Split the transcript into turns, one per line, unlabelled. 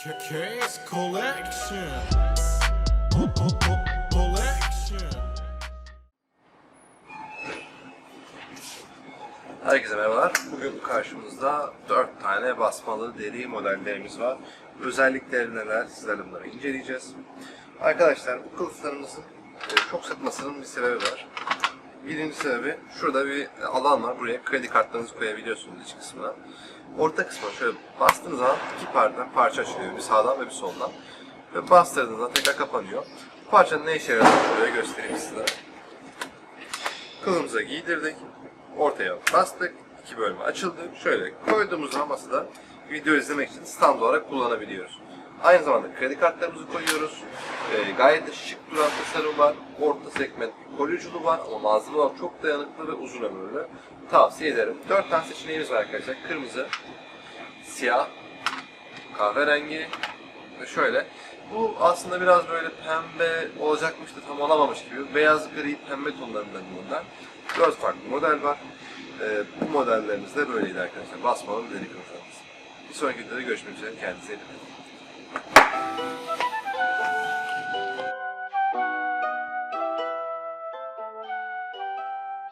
Case collection.
Herkese merhabalar. Bugün karşımızda 4 tane basmalı deri modellerimiz var. Özellikleri neler sizlerle bunları inceleyeceğiz. Arkadaşlar bu kılıflarımızın e, çok sıkmasının bir sebebi var. Birinci sebebi şurada bir alan var. Buraya kredi kartlarınızı koyabiliyorsunuz iç kısmına. Orta kısmına şöyle bastığınız zaman iki parça, parça açılıyor. Bir sağdan ve bir soldan. Ve bastırdığınızda tekrar kapanıyor. Bu parçanın ne işe yaradığını şöyle göstereyim size. Kılımıza giydirdik. Ortaya bastık. iki bölme açıldı. Şöyle koyduğumuz zaman masada video izlemek için stand olarak kullanabiliyoruz. Aynı zamanda kredi kartlarımızı koyuyoruz. Ee, gayet de şık duran tasarım var. Orta segment bir koruyuculuğu var ama malzeme olarak çok dayanıklı ve uzun ömürlü. Tavsiye ederim. 4 tane seçeneğimiz var arkadaşlar. Kırmızı, siyah, kahverengi ve şöyle. Bu aslında biraz böyle pembe olacakmış da tam olamamış gibi. Beyaz, gri, pembe tonlarından bunlar. Dört farklı model var. Ee, bu modellerimiz de böyleydi arkadaşlar. Basmalı deri kılıflarımız. Bir sonraki videoda görüşmek üzere. Kendinize iyi bakın.